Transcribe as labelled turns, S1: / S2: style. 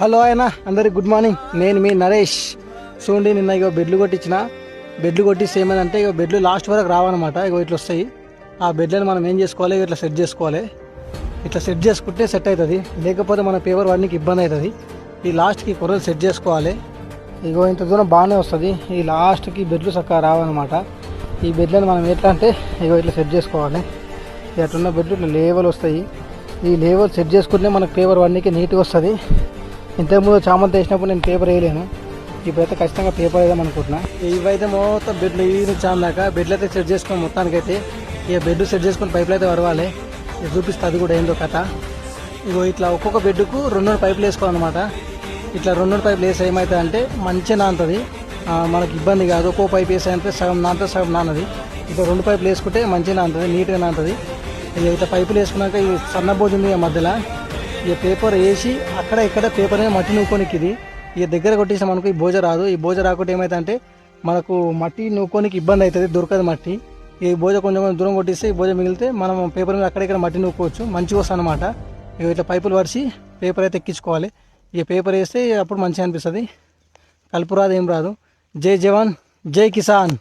S1: Hello ఆయన అందరికి good morning. నేను మీ నరేష్. చూడండి నిన్న ఇగో బెడ్లు కొట్టించిన. బెడ్లు కొట్టిస్తే ఏమైందంటే ఇక బెడ్లు లాస్ట్ వరకు రావన్నమాట. ఇగో ఇట్లా వస్తాయి. ఆ బెడ్లను మనం ఏం చేసుకోవాలి? ఇట్లా సెట్ చేసుకోవాలి. ఇట్లా సెట్ చేసుకుంటే సెట్ అవుతుంది. లేకపోతే మన పేపర్ వాడికి ఇబ్బంది అవుతుంది. ఈ లాస్ట్కి కొర్రలు సెట్ చేసుకోవాలి. ఇగో ఇంత దూరం బాగానే వస్తుంది. ఈ లాస్ట్కి బెడ్లు చక్కగా రావన్నమాట. ఈ బెడ్లను మనం ఎట్లా అంటే ఇగో ఇట్లా సెట్ చేసుకోవాలి. ఇక అట్లున్న బెడ్లు ఇట్లా లేవల్ వస్తాయి. ఈ లేవల్ సెట్ చేసుకుంటే మనకు పేపర్ వాడికి నీట్గా వస్తుంది. ఇంతకుముందు చామంతి వేసినప్పుడు నేను పేపర్ వేయలేను. ఇప్పుడైతే ఖచ్చితంగా పేపర్ వేద్దాం అనుకుంటున్నా. ఇవైతే మొత్తం బెడ్లు ఈ నుంచి దాకా. బెడ్లు అయితే సెట్ చేసుకుని మొత్తానికైతే ఇక బెడ్ సెట్ చేసుకుని పైపులు అయితే వరవాలి. ఇది చూపిస్తా అది కూడా ఏందో కథ. ఇగో ఇట్లా ఒక్కొక్క బెడ్కు రెండు రెండు పైపులు వేసుకోవాలన్నమాట. ఇట్లా రెండు రెండు పైపులు వేసి ఏమవుతుంది అంటే మంచిగా నానుతుంది మనకి ఇబ్బంది కాదు. ఒక్కో పైపు వేసాయంటే సగం నానుతుంది సగం నానది ఇట్లా రెండు పైపులు వేసుకుంటే మంచిగా నానుతుంది నీట్గా నానుతుంది ఇక ఇట్లా పైపులు వేసుకున్నాక ఈ సన్న భోజనం ఉంది మధ్యలో ఇక పేపర్ వేసి అక్కడ ఇక్కడ పేపర్ మీద మట్టి నూకోనికి ఇది ఇక దగ్గర కొట్టేసాం అనుకో ఈ భోజ రాదు. ఈ భోజ రాకుండా ఏమైతే అంటే మనకు మట్టి నూకోనికి ఇబ్బంది అవుతుంది దొరకదు మట్టి. ఈ భోజ కొంచెం కొంచెం దూరం కొట్టిస్తే ఈ భోజ మిగిలితే మనం పేపర్ మీద అక్కడ ఇక్కడ మట్టి నూకోవచ్చు మంచిగా వస్తుంది అనమాట ఇక ఇట్లా పైపులు పరిచి పేపర్ అయితే ఎక్కించుకోవాలి. ఇక పేపర్ వేస్తే అప్పుడు మంచిగా అనిపిస్తుంది. కలుపు రాదు ఏం రాదు. జై జవాన్ జై కిసాన్.